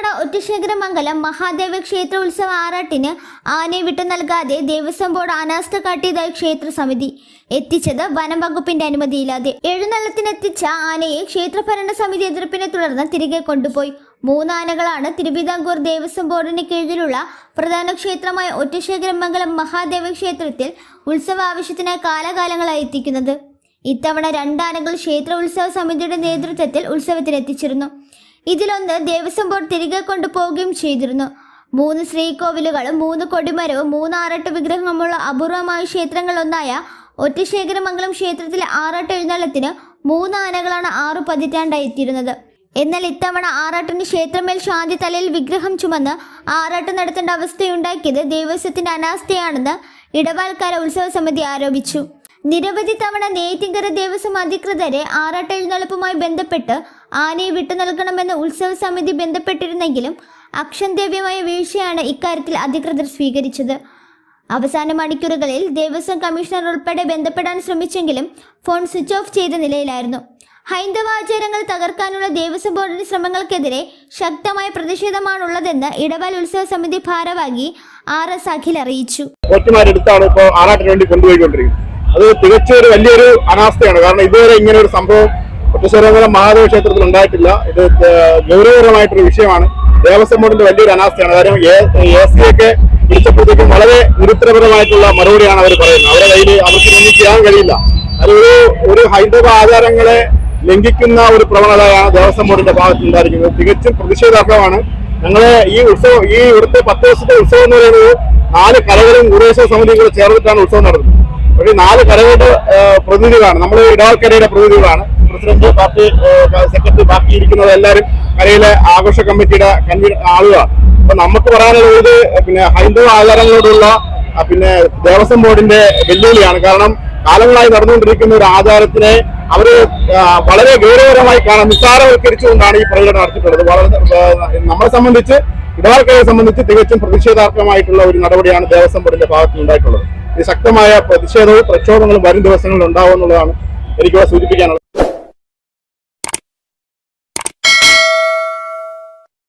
ഇത്തവണ ഒറ്റശേഖരമംഗലം മഹാദേവ ക്ഷേത്ര ഉത്സവ ആറാട്ടിന് ആനയെ വിട്ടു നൽകാതെ ദേവസ്വം ബോർഡ് അനാസ്ഥ കാട്ടിയതായി ക്ഷേത്ര സമിതി എത്തിച്ചത് വനം വകുപ്പിന്റെ അനുമതിയില്ലാതെ എഴുന്നള്ളത്തിനെത്തിച്ച ആനയെ ക്ഷേത്രഭരണ സമിതി എതിർപ്പിനെ തുടർന്ന് തിരികെ കൊണ്ടുപോയി. മൂന്നാനകളാണ് തിരുവിതാംകൂർ ദേവസ്വം ബോർഡിന് കീഴിലുള്ള പ്രധാന ക്ഷേത്രമായ ഒറ്റശേഖരമംഗലം മഹാദേവ ക്ഷേത്രത്തിൽ ഉത്സവ ആവശ്യത്തിനായി കാലകാലങ്ങളായി എത്തിക്കുന്നത്. ഇത്തവണ രണ്ടാനകൾ ക്ഷേത്ര ഉത്സവ സമിതിയുടെ നേതൃത്വത്തിൽ ഉത്സവത്തിനെത്തിച്ചിരുന്നു. ഇതിലൊന്ന് ദേവസ്വം ബോർഡ് തിരികെ കൊണ്ടുപോവുകയും ചെയ്തിരുന്നു. മൂന്ന് ശ്രീകോവിലുകളും മൂന്ന് കൊടിമരവും മൂന്ന് ആറട്ട് വിഗ്രഹങ്ങളുമുള്ള അപൂർവമായ ക്ഷേത്രങ്ങളൊന്നായ ഒറ്റശേഖരമംഗലം ക്ഷേത്രത്തിലെ ആറാട്ട് എഴുന്നള്ളത്തിന് മൂന്ന് ആനകളാണ് ആറു പതിറ്റാണ്ടായി എത്തിയിരുന്നത്. എന്നാൽ ഇത്തവണ ആറാട്ടിന് ക്ഷേത്രമേൽ ശാന്തി തലയിൽ വിഗ്രഹം ചുമന്ന് ആറാട്ട് നടത്തേണ്ട അവസ്ഥയുണ്ടാക്കിയത് ദേവസ്വത്തിന്റെ അനാസ്ഥയാണെന്ന് ഇടവാൽക്കാര ഉത്സവ സമിതി ആരോപിച്ചു. നിരവധി തവണ നെയ്ത്തിങ്കര ദേവസ്വം അധികൃതരെ ആറാട്ട് എഴുന്നള്ളിപ്പുമായി ബന്ധപ്പെട്ട് ആനയെ വിട്ടു നൽകണമെന്ന് ഉത്സവ സമിതി ബന്ധപ്പെട്ടിരുന്നെങ്കിലും അക്ഷന്തവ്യമായ വീഴ്ചയാണ് ഇക്കാര്യത്തിൽ അധികൃതർ സ്വീകരിച്ചത്. അവസാന മണിക്കൂറുകളിൽ ദേവസ്വം കമ്മീഷണർ ഉൾപ്പെടെ ബന്ധപ്പെടാൻ ശ്രമിച്ചെങ്കിലും ഫോൺ സ്വിച്ച് ഓഫ് ചെയ്ത നിലയിലായിരുന്നു. ഹൈന്ദവ ആചാരങ്ങൾ തകർക്കാനുള്ള ദേവസ്വം ബോർഡിന്റെ ശ്രമങ്ങൾക്കെതിരെ ശക്തമായ പ്രതിഷേധമാണുള്ളതെന്ന് ഇടവാൽ ഉത്സവ സമിതി ഭാരവാഹി ആർ എസ് അഖിൽ അറിയിച്ചു. അത് തികച്ചും ഒരു വലിയൊരു അനാസ്ഥയാണ്. കാരണം ഇതുവരെ ഇങ്ങനെ ഒരു സംഭവം ഒറ്റശ്വരമംഗലം മഹാദേവ ക്ഷേത്രത്തിൽ ഉണ്ടായിട്ടില്ല. ഇത് ഗൗരവപരമായിട്ടൊരു വിഷയമാണ്. ദേവസ്വം ബോർഡിന്റെ വലിയൊരു അനാസ്ഥയാണ്. കാര്യം എ സി ഒക്കെ വിളിച്ചപ്പോഴത്തേക്കും വളരെ നിരുത്തരപരമായിട്ടുള്ള മറുപടിയാണ് അവർ പറയുന്നത്. അവരുടെ കയ്യിൽ അവർക്ക് ഒന്നും ചെയ്യാൻ കഴിയില്ല. അതൊരു ഒരു ഹൈന്ദവ ആചാരങ്ങളെ ലംഘിക്കുന്ന ഒരു പ്രവണതയാണ് ദേവസ്വം ബോർഡിന്റെ ഭാഗത്ത് ഉണ്ടായിരിക്കുന്നത്. തികച്ചും പ്രതിഷേധാർഹമാണ് ഞങ്ങളെ ഈ ഉത്സവം ഈ ഇവിടുത്തെ പത്ത് ദിവസത്തെ ഉത്സവം എന്ന് പറയുന്നത് നാല് കലകളും ഗുരുദേശ സമിതികളും ചേർന്നിട്ടാണ് ഉത്സവം നടത്തുന്നത് ഒരു നാല് കരകളുടെ പ്രതിനിധികളാണ്. നമ്മൾ ഇടവൽക്കരയുടെ പ്രതിനിധികളാണ്. പ്രസിഡന്റ് പാർട്ടി സെക്രട്ടറി ബാക്കി ഇരിക്കുന്നത് എല്ലാവരും കരയിലെ ആഘോഷ കമ്മിറ്റിയുടെ കൺവീനർ ആളുകളാണ്. അപ്പൊ നമുക്ക് പറയാനുള്ളത് പിന്നെ ഹൈന്ദവ ആചാരങ്ങളോടുള്ള പിന്നെ ദേവസ്വം ബോർഡിന്റെ വെല്ലുവിളിയാണ്. കാരണം കാലങ്ങളായി നടന്നുകൊണ്ടിരിക്കുന്ന ഒരു ആചാരത്തിനെ അവർ വളരെ ഗൗരവകരമായി കാണാൻ നിസ്സാരവൽക്കരിച്ചുകൊണ്ടാണ് ഈ പ്രകടനം നടത്തിയിട്ടുള്ളത്. വളരെ നമ്മളെ സംബന്ധിച്ച് ഇടവാൾക്കരെ സംബന്ധിച്ച് തികച്ചും പ്രതിഷേധാർഹമായിട്ടുള്ള ഒരു നടപടിയാണ് ദേവസ്വം ബോർഡിന്റെ ഭാഗത്തുനിന്നുണ്ടായിട്ടുള്ളത്. ശക്തമായ പ്രതിഷേധവും പ്രക്ഷോഭങ്ങളും വരും ദിവസങ്ങളിൽ ഉണ്ടാവും എന്നുള്ളതാണ് എനിക്കിവിടെ സൂചിപ്പിക്കാനുള്ളത്.